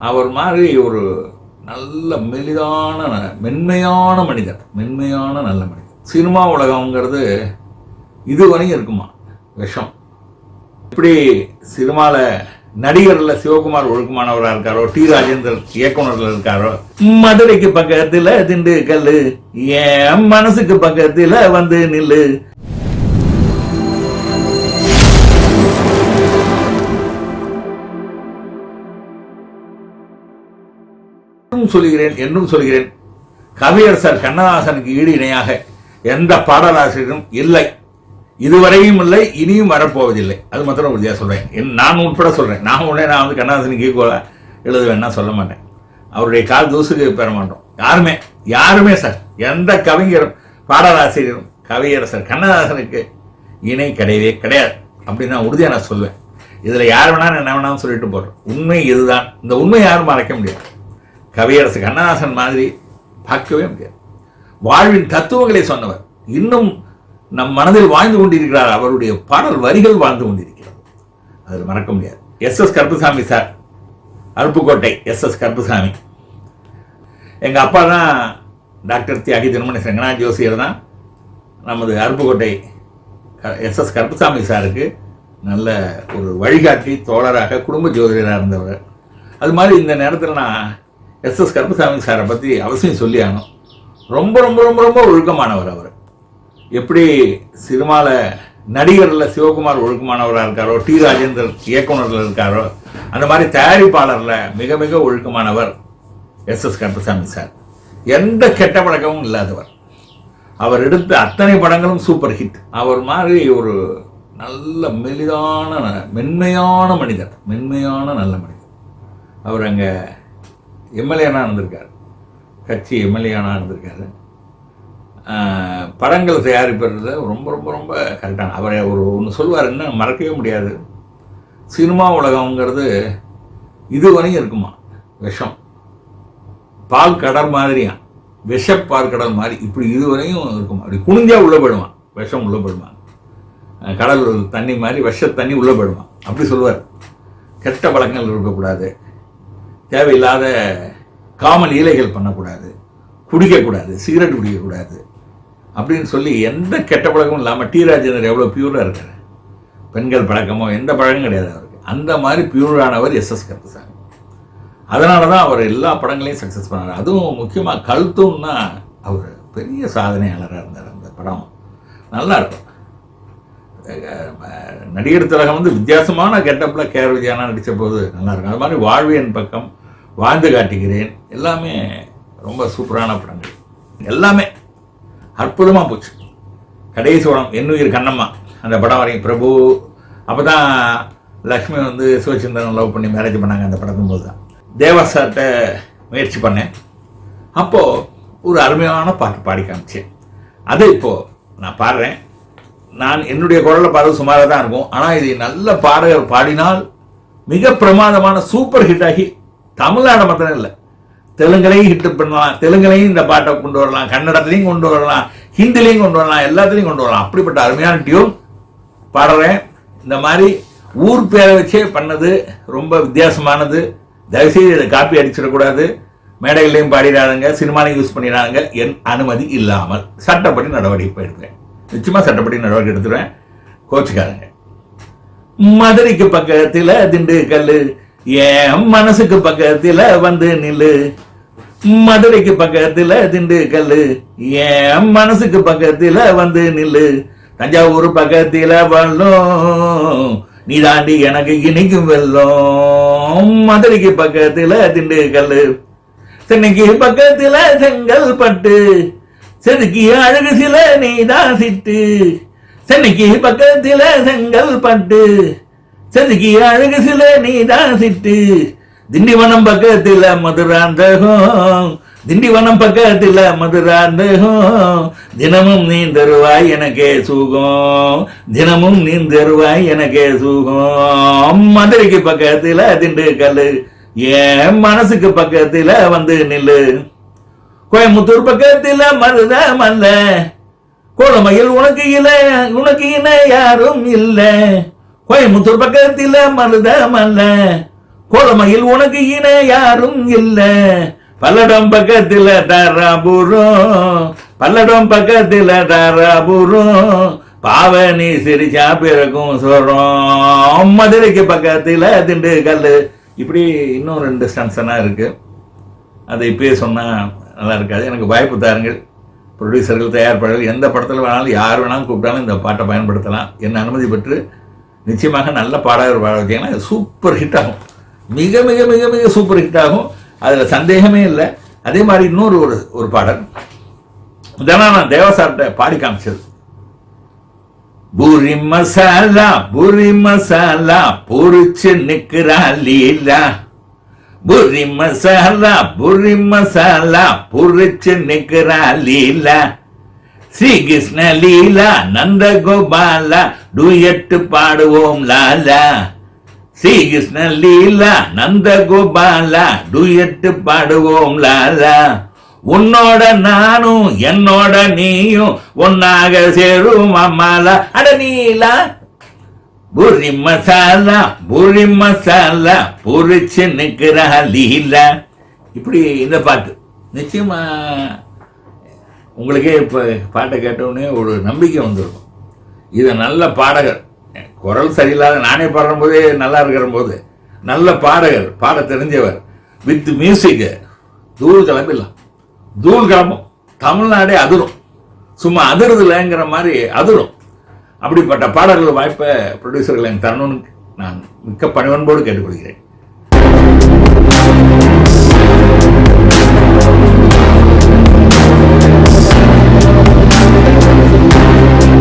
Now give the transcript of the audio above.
அவர் மாதிரி ஒரு நல்ல மெலிதான மென்மையான மனிதர். மென்மையான நல்ல மனிதர். சினிமா உலகம்ங்கிறது இதுவரையும் இருக்குமா? விஷம். இப்படி சினிமாவில் நடிகர்ல சிவகுமார் ஒழுக்கமானவராக இருக்காரோ டி ராஜேந்தர் இயக்குனர்ல இருக்காரோ மதுரைக்கு பக்கத்தில் திண்டுக்கல் என் மனசுக்கு பக்கத்தில் வந்து நில்லு. இன்னும் சொல்கிறேன் என்றும் சொல்கிறேன் கவியரசர் கண்ணதாசனுக்கு ஈடு இணையாக எந்த பாடலாசிரியரும் இல்லை. இதுவரையும் இல்லை இனியும் வரப்போவதில்லை. அது மாத்திரம் உறுதியாக சொல்றேன். என் நான் உட்பட சொல்றேன். நான் உடனே நான் வந்து கண்ணதாசனுக்கு ஈக்குவலாக எழுதுவேன்னா சொல்ல மாட்டேன். அவருடைய கால் தூசுக்கு பெற மாட்டோம். யாருமே யாருமே சார் எந்த கவிஞரும் பாடலாசிரியரும் கவியரசர் கண்ணதாசனுக்கு இணை கிடையவே கிடையாது. அப்படின்னு நான் உறுதியாக நான் சொல்லுவேன் இதில் யார் வேணாலும் என்ன வேணாலும் சொல்லிட்டு போகிறோம் உண்மை இதுதான் இந்த உண்மை யாரும் மறைக்க முடியாது. கவியரசு கண்ணதாசன் மாதிரி பார்க்கவே முடியாது. வாழ்வின் தத்துவங்களை சொன்னவர். இன்னும் நம் மனதில் வாழ்ந்து கொண்டிருக்கிறார். அவருடைய பாடல் வரிகள் வாழ்ந்து கொண்டிருக்கிறது. அதில் மறக்க முடியாது. S S Karuppusamy sir Aruppukottai S S Karuppusamy. எங்கள் அப்பா தான் டாக்டர் தியாகி திருமணி செங்கனா ஜோசியர் தான் நமது அருப்புக்கோட்டை எஸ் எஸ் கருப்புசாமி சாருக்கு நல்ல ஒரு வழிகாட்டி தோழராக குடும்ப ஜோதிடராக இருந்தவர். அது மாதிரி இந்த நேரத்தில் நான் எஸ் எஸ் கருப்பசாமி சாரை பற்றி அவசியம் சொல்லி ஆகணும் ரொம்ப ரொம்ப ரொம்ப ரொம்ப ஒழுக்கமானவர் அவர். எப்படி சினிமாவில் நடிகரில் சிவகுமார் ஒழுக்கமானவராக இருக்காரோ டி ராஜேந்தர் இயக்குனரில் இருக்காரோ அந்த மாதிரி தயாரிப்பாளரில் மிக மிக ஒழுக்கமானவர் எஸ் எஸ் கருப்பசாமி சார். எந்த கெட்ட பழக்கமும் இல்லாதவர். அவர் எடுத்த அத்தனை படங்களும் சூப்பர் ஹிட். அவர் மாதிரி ஒரு நல்ல மெலிதான மென்மையான மனிதர். மென்மையான நல்ல மனிதர். அவர் அங்கே எம்எல்ஏனா இருந்திருக்கார். கட்சி எம்எல்ஏனா இருந்திருக்காரு. ஆஹ் படங்கள் தயாரிப்பதில் ரொம்ப ரொம்ப ரொம்ப கரெக்டான அவரை ஒரு ஒன்று சொல்லுவார் என்ன மறக்கவே முடியாது. சினிமா உலகங்கிறது இதுவரையும் இருக்குமா? விஷம். பால் கடல் மாதிரியா? விஷ பால் கடல் மாதிரி இப்படி இதுவரையும் இருக்குமா? அப்படி குனிஞ்சா உள்ள போயிடுவான் விஷம் உள்ள போயிடுவான் கடல் தண்ணி மாதிரி விஷ தண்ணி உள்ள போயிடுவான் அப்படி சொல்லுவார். கெட்ட பழக்கங்கள் இருக்கக்கூடாது. தேவையில்லாத காமன் ஈலைகள் பண்ணக்கூடாது குடிக்கக்கூடாது சிகரெட் குடிக்கக்கூடாது அப்படின்னு சொல்லி எந்த கெட்ட பழக்கமும் இல்லாமல் டி ராஜேந்தர் எவ்வளோ பியூராக இருக்கார் பெண்கள் பழக்கமோ எந்த பழக்கம் கிடையாது அவருக்கு. அந்த மாதிரி பியூரானவர் எஸ் எஸ் கருப்பசாமி அதனால தான் அவர் எல்லா படங்களையும் சக்ஸஸ் பண்ணார். அதுவும் முக்கியமாக கழுத்தும்னா அவர் பெரிய சாதனையாளராக இருந்தார் அந்த படம். நல்லா இருக்கும். நடிகர் திலகம் வந்து வித்தியாசமான கெட்டப்பில் கேர் விஜயானா நடித்த போது நல்லா இருக்கும். அது மாதிரி வாழ்வியன் பக்கம் வாழ்ந்து காட்டுகிறேன் எல்லாமே ரொம்ப சூப்பரான படங்கள். எல்லாமே அற்புதமாக போச்சு. கடைசி படம் என்னுயிர் கண்ணம்மா அந்த படம் வரையும் பிரபு அப்போ தான் லக்ஷ்மி வந்து சிவச்சந்திரன் லவ் பண்ணி மேரேஜ் பண்ணாங்க அந்த படத்தும் போது தான் தேவசார்ட்ட முயற்சி பண்ணேன். அப்போது ஒரு அருமையான பாட்டு பாடி காமிச்சேன். அது இப்போது நான் பாடுறேன். நான் என்னுடைய குரலில் பாடுறது சுமாராக தான் இருக்கும். ஆனால் இது நல்ல பாடகர் பாடினால் மிக பிரமாதமான சூப்பர் ஹிட் ஆகி தமிழ்நாடு மாத்திரம் இல்லை. தெலுங்குலையும் ஹிட் பண்ணலாம். தெலுங்குலையும் இந்த பாட்டை கொண்டு வரலாம். கன்னடத்துலையும் கொண்டு வரலாம். ஹிந்திலையும் கொண்டு வரலாம். எல்லாத்துலையும் கொண்டு வரலாம். அப்படிப்பட்ட அருமையான டியூன் பாடுறேன். இந்த மாதிரி ஊர் பேரை வச்சே பண்ணது ரொம்ப வித்தியாசமானது. தயவுசெய்து இதை காப்பி அடிச்சிடக்கூடாது. மேடைகளையும் பாடிடாதுங்க. சினிமாலையும் யூஸ் பண்ணிடாதுங்க. என் அனுமதி இல்லாமல் சட்டப்படி நடவடிக்கை எடுப்பேன் நிச்சயமாக சட்டப்படி நடவடிக்கை எடுத்துருவேன் கோச்சுக்காரங்க மதுரைக்கு பக்கத்தில் திண்டுக்கல் என் மனசுக்கு பக்கத்துல வந்து நில்லு? மதுரைக்கு பக்கத்துல திண்டுக்கல் என் மனசுக்கு பக்கத்துல வந்து நில்லு? தஞ்சாவூர் பக்கத்துல வல்லும். நீ தாண்டி எனக்கு இனிக்கும் வெல்லும் மதுரைக்கு பக்கத்துல திண்டுக்கல் சென்னைக்கு பக்கத்துல செங்கல்பட்டு செதுக்கி அழகு சில நீ தான் சிட்டு. சென்னைக்கு பக்கத்துல செங்கல்பட்டு செதுக்கி அழகு சில நீ சிட்டு திண்டிவனம் பக்கத்துல மதுராந்தகம் திண்டிவனம் பக்கத்துல மதுராந்தகம் தினமும் நீ தருவாய் எனக்கே சுகம். தினமும் நீ தருவாய் எனக்கே சுகம். மதுரைக்கு பக்கத்துல திண்டுக்கல் என் மனசுக்கு பக்கத்துல வந்து நில்லு. கோயம்புத்தூர் பக்கத்துல மருத மல்ல கோலமையில் உனக்கு இல உனக்கு இன யாரும் இல்லை. கோயம்புத்தூர் பக்கத்துல மருத மல்ல. கோலமையில் உனக்கு இணை யாரும் இல்ல. பல்லடம் பக்கத்துல தாராபுரம் பல்லடம் பக்கத்துல தாராபுரம் பாவனி சிரிச்சா பிறக்கும் சொல்றோம் மதுரைக்கு பக்கத்துல திண்டுக்கல் இப்படி இன்னும் ரெண்டு ஸ்டன்ஸனாக இருக்கு. அதை இப்பயே சொன்னால் நல்லா இருக்காது. எனக்கு வாய்ப்பு தாருங்கள். ப்ரொடியூசர்கள் தயாரிப்பாளர்கள் எந்த படத்தில் வேணாலும் யார் வேணாலும் கூப்பிட்டாலும் இந்த பாட்டை பயன்படுத்தலாம். என்ன அனுமதி பெற்று நிச்சயமாக நல்ல பாடகர் பாட வச்சீங்கன்னா சூப்பர் ஹிட் ஆகும். மிக மிக மிக மிக சூப்பர் ஹிட் ஆகும். அதில் சந்தேகமே இல்லை. அதே மாதிரி இன்னொரு ஒரு ஒரு பாடல். இதெல்லாம் நான் தேவசார்கிட்ட பாடி காமிச்சது. பூரி மசாலா பூரி மசாலா பொரிச்சு நிக்கிறா லீலா. பூரி மசாலா பூரி மசாலா பொறிச்சு நிக்கிறா லீலா. ஸ்ரீகிருஷ்ண லீலா நந்த கோபாலா டூயட்டு பாடுவோம் லாலா. ஸ்ரீகிருஷ்ண லீலா நந்த கோபாலா டூயட்டு பாடுவோம் லாலா. உன்னோட நானும் என்னோட நீயும் ஒன்னாக சேரும் அம்மாலா. அட நீலா. பூரி மசாலா புரி மசாலா புரிச்சு நிக்கிறா லீலா. இப்படி இந்த பாட்டு. நிச்சயமா. உங்களுக்கே இப்போ பாட்டை கேட்டவுடனே ஒரு நம்பிக்கை வந்துடும் இது நல்ல பாடகர் குரல் சரியில்லாத நானே பாடும்போதே போதே நல்லா இருக்கிற போது நல்ல பாடகர் பாட தெரிஞ்சவர் வித் மியூசிக்கு தூள் கிளம்பிடலாம் தூள் கிளம்பும். தமிழ்நாடே அதிரும். சும்மா அதிருதுலங்கிற மாதிரி அதிரும். அப்படிப்பட்ட பாடல்கள் வாய்ப்பை ப்ரொடியூசர்கள் எனக்கு தரணும்னு நான் மிக்க பணிவன்போடு கேட்டுக்கொள்கிறேன்.